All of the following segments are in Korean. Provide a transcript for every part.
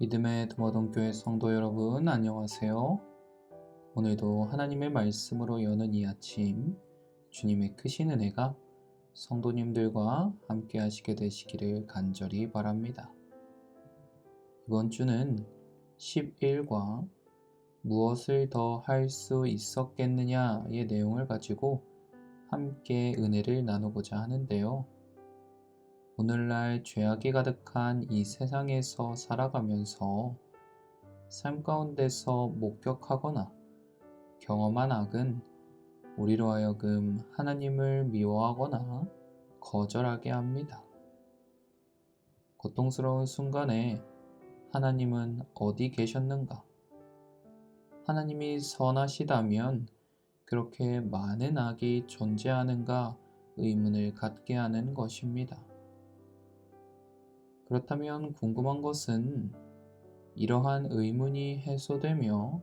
믿음의 도마동교회 성도 여러분 안녕하세요. 오늘도 하나님의 말씀으로 여는 이 아침 주님의 크신 은혜가 성도님들과 함께 하시게 되시기를 간절히 바랍니다. 이번 주는 11과 무엇을 더 할 수 있었겠느냐의 내용을 가지고 함께 은혜를 나누고자 하는데요. 오늘날 죄악이 가득한 이 세상에서 살아가면서 삶 가운데서 목격하거나 경험한 악은 우리로 하여금 하나님을 미워하거나 거절하게 합니다. 고통스러운 순간에 하나님은 어디 계셨는가? 하나님이 선하시다면 그렇게 많은 악이 존재하는가 의문을 갖게 하는 것입니다. 그렇다면 궁금한 것은 이러한 의문이 해소되며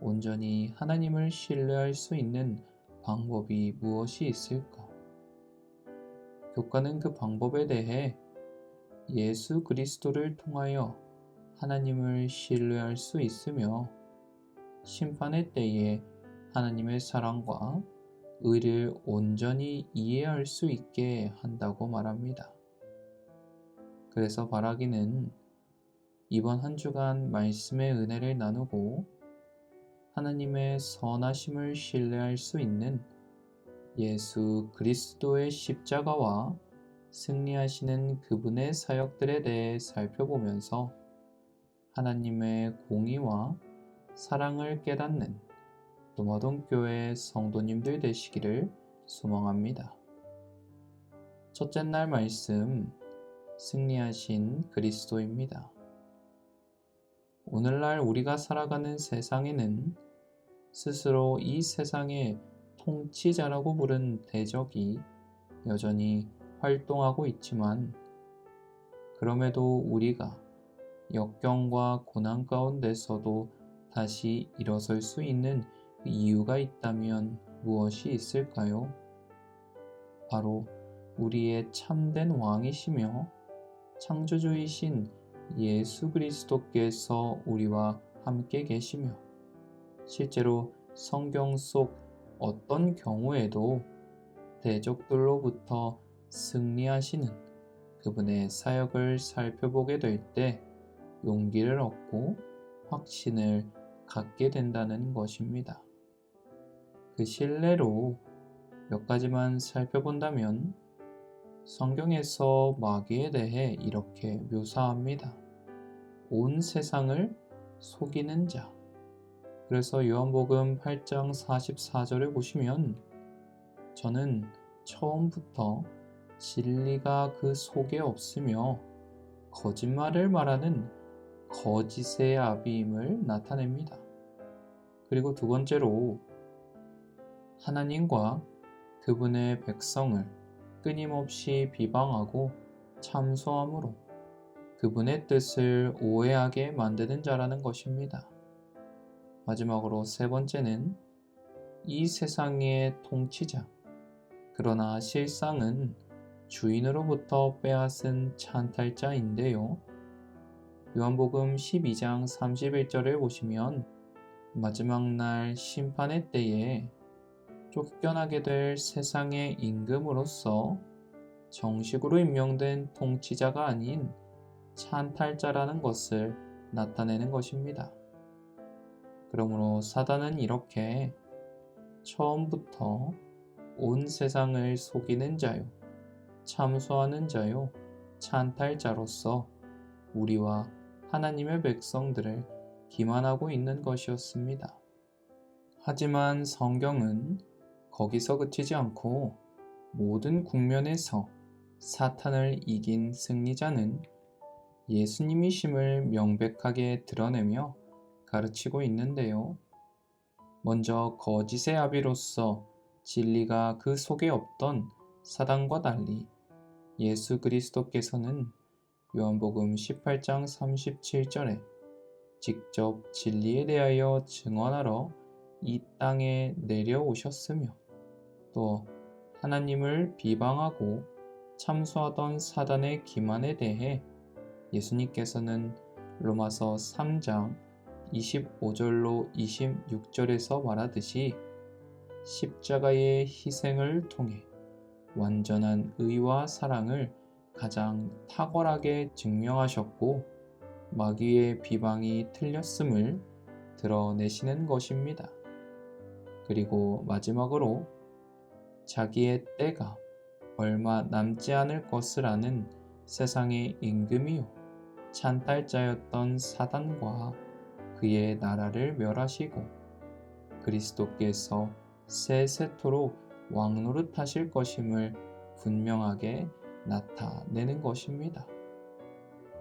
온전히 하나님을 신뢰할 수 있는 방법이 무엇이 있을까? 교과는 그 방법에 대해 예수 그리스도를 통하여 하나님을 신뢰할 수 있으며 심판의 때에 하나님의 사랑과 의를 온전히 이해할 수 있게 한다고 말합니다. 그래서 바라기는 이번 한 주간 말씀의 은혜를 나누고 하나님의 선하심을 신뢰할 수 있는 예수 그리스도의 십자가와 승리하시는 그분의 사역들에 대해 살펴보면서 하나님의 공의와 사랑을 깨닫는 도마동교회 성도님들 되시기를 소망합니다. 첫째 날 말씀 승리하신 그리스도입니다. 오늘날 우리가 살아가는 세상에는 스스로 이 세상의 통치자라고 부른 대적이 여전히 활동하고 있지만 그럼에도 우리가 역경과 고난 가운데서도 다시 일어설 수 있는 이유가 있다면 무엇이 있을까요? 바로 우리의 참된 왕이시며 창조주이신 예수 그리스도께서 우리와 함께 계시며 실제로 성경 속 어떤 경우에도 대적들로부터 승리하시는 그분의 사역을 살펴보게 될 때 용기를 얻고 확신을 갖게 된다는 것입니다. 그 신뢰로 몇 가지만 살펴본다면 성경에서 마귀에 대해 이렇게 묘사합니다. 온 세상을 속이는 자. 그래서 요한복음 8장 44절을 보시면 저는 처음부터 진리가 그 속에 없으며 거짓말을 말하는 거짓의 아비임을 나타냅니다. 그리고 두 번째로 하나님과 그분의 백성을 끊임없이 비방하고 참소함으로 그분의 뜻을 오해하게 만드는 자라는 것입니다. 마지막으로 세 번째는 이 세상의 통치자, 그러나 실상은 주인으로부터 빼앗은 찬탈자인데요. 요한복음 12장 31절을 보시면 마지막 날 심판의 때에 쫓겨나게 될 세상의 임금으로서 정식으로 임명된 통치자가 아닌 찬탈자라는 것을 나타내는 것입니다. 그러므로 사단은 이렇게 처음부터 온 세상을 속이는 자요, 참소하는 자요, 찬탈자로서 우리와 하나님의 백성들을 기만하고 있는 것이었습니다. 하지만 성경은 거기서 그치지 않고 모든 국면에서 사탄을 이긴 승리자는 예수님이심을 명백하게 드러내며 가르치고 있는데요. 먼저 거짓의 아비로서 진리가 그 속에 없던 사단과 달리 예수 그리스도께서는 요한복음 18장 37절에 직접 진리에 대하여 증언하러 이 땅에 내려오셨으며 또 하나님을 비방하고 참수하던 사단의 기만에 대해 예수님께서는 로마서 3장 25절로 26절에서 말하듯이 십자가의 희생을 통해 완전한 의와 사랑을 가장 탁월하게 증명하셨고 마귀의 비방이 틀렸음을 드러내시는 것입니다. 그리고 마지막으로 자기의 때가 얼마 남지 않을 것을 아는 세상의 임금이요 찬탈자였던 사단과 그의 나라를 멸하시고 그리스도께서 새 세토록 왕노릇하실 것임을 분명하게 나타내는 것입니다.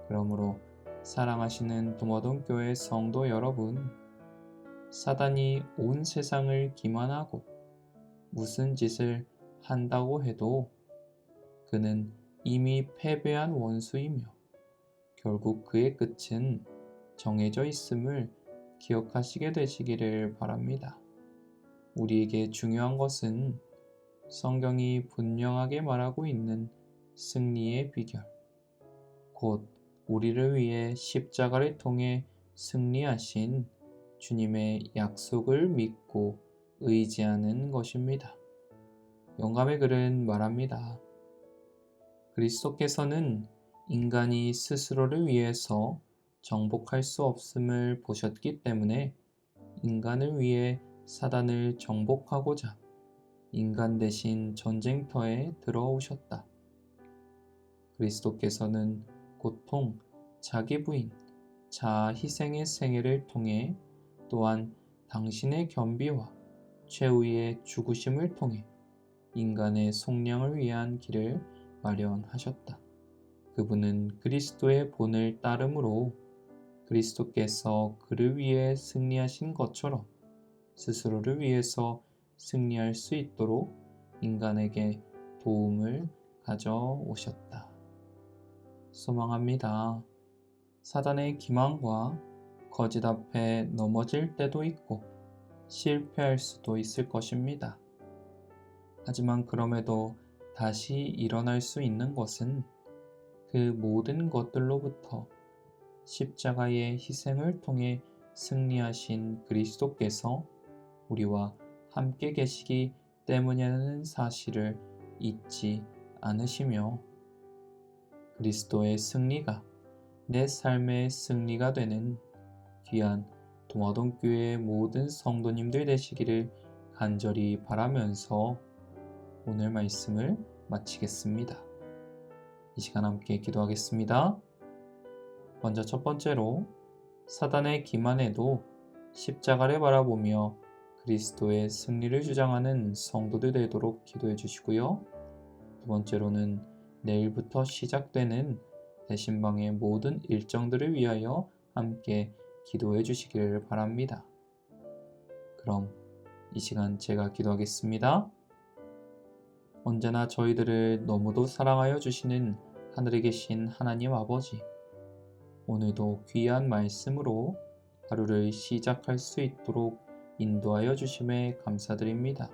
그러므로 사랑하시는 도마동 교회 성도 여러분, 사단이 온 세상을 기만하고 무슨 짓을 한다고 해도 그는 이미 패배한 원수이며 결국 그의 끝은 정해져 있음을 기억하시게 되시기를 바랍니다. 우리에게 중요한 것은 성경이 분명하게 말하고 있는 승리의 비결, 곧 우리를 위해 십자가를 통해 승리하신 주님의 약속을 믿고 의지하는 것입니다. 영감의 글은 말합니다. 그리스도께서는 인간이 스스로를 위해서 정복할 수 없음을 보셨기 때문에 인간을 위해 사단을 정복하고자 인간 대신 전쟁터에 들어오셨다. 그리스도께서는 고통, 자기 부인, 자아 희생의 생애를 통해 또한 당신의 겸비와 최후의 죽으심을 통해 인간의 속량을 위한 길을 마련하셨다. 그분은 그리스도의 본을 따름으로 그리스도께서 그를 위해 승리하신 것처럼 스스로를 위해서 승리할 수 있도록 인간에게 도움을 가져오셨다. 소망합니다. 사단의 기만과 거짓 앞에 넘어질 때도 있고 실패할 수도 있을 것입니다. 하지만 그럼에도 다시 일어날 수 있는 것은 그 모든 것들로부터 십자가의 희생을 통해 승리하신 그리스도께서 우리와 함께 계시기 때문이라는 사실을 잊지 않으시며 그리스도의 승리가 내 삶의 승리가 되는 귀한 동화동교회 모든 성도님들 되시기를 간절히 바라면서 오늘 말씀을 마치겠습니다. 이 시간 함께 기도하겠습니다. 먼저 첫 번째로 사단의 기만에도 십자가를 바라보며 그리스도의 승리를 주장하는 성도들 되도록 기도해 주시고요. 두 번째로는 내일부터 시작되는 대신방의 모든 일정들을 위하여 함께 기도해 주시기를 바랍니다. 그럼 이 시간 제가 기도하겠습니다. 언제나 저희들을 너무도 사랑하여 주시는 하늘에 계신 하나님 아버지, 오늘도 귀한 말씀으로 하루를 시작할 수 있도록 인도하여 주심에 감사드립니다.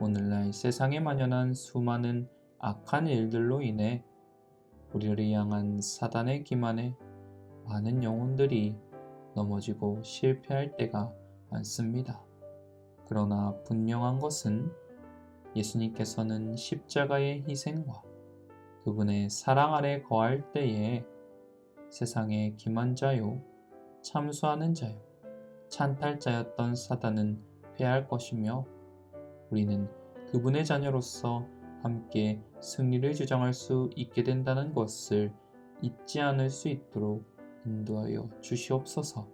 오늘날 세상에 만연한 수많은 악한 일들로 인해 우리를 향한 사단의 기만에 많은 영혼들이 넘어지고 실패할 때가 많습니다. 그러나 분명한 것은 예수님께서는 십자가의 희생과 그분의 사랑 아래 거할 때에 세상의 기만자요, 참수하는 자요, 찬탈자였던 사단은 패할 것이며 우리는 그분의 자녀로서 함께 승리를 주장할 수 있게 된다는 것을 잊지 않을 수 있도록 인도하여 주시옵소서.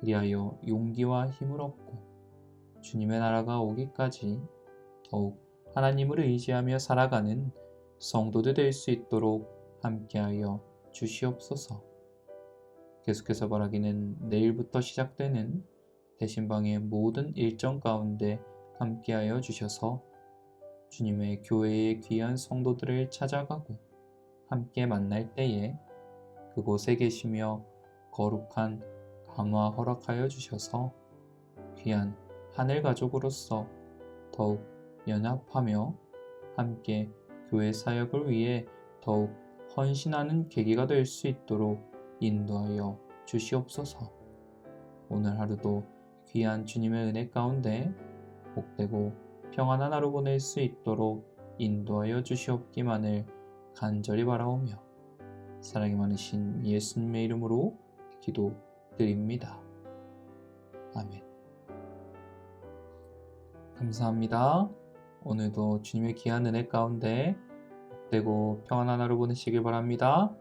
그리하여 용기와 힘을 얻고 주님의 나라가 오기까지 더욱 하나님을 의지하며 살아가는 성도들 될 수 있도록 함께하여 주시옵소서. 계속해서 바라기는 내일부터 시작되는 대신방의 모든 일정 가운데 함께하여 주셔서 주님의 교회의 귀한 성도들을 찾아가고 함께 만날 때에 그곳에 계시며 거룩한 감화 허락하여 주셔서 귀한 하늘 가족으로서 더욱 연합하며 함께 교회 사역을 위해 더욱 헌신하는 계기가 될 수 있도록 인도하여 주시옵소서. 오늘 하루도 귀한 주님의 은혜 가운데 복되고 평안한 하루 보낼 수 있도록 인도하여 주시옵기만을 간절히 바라오며 사랑이 많으신 예수님의 이름으로 기도드립니다. 아멘. 감사합니다. 오늘도 주님의 귀한 은혜 가운데 복되고 평안한 하루 보내시길 바랍니다.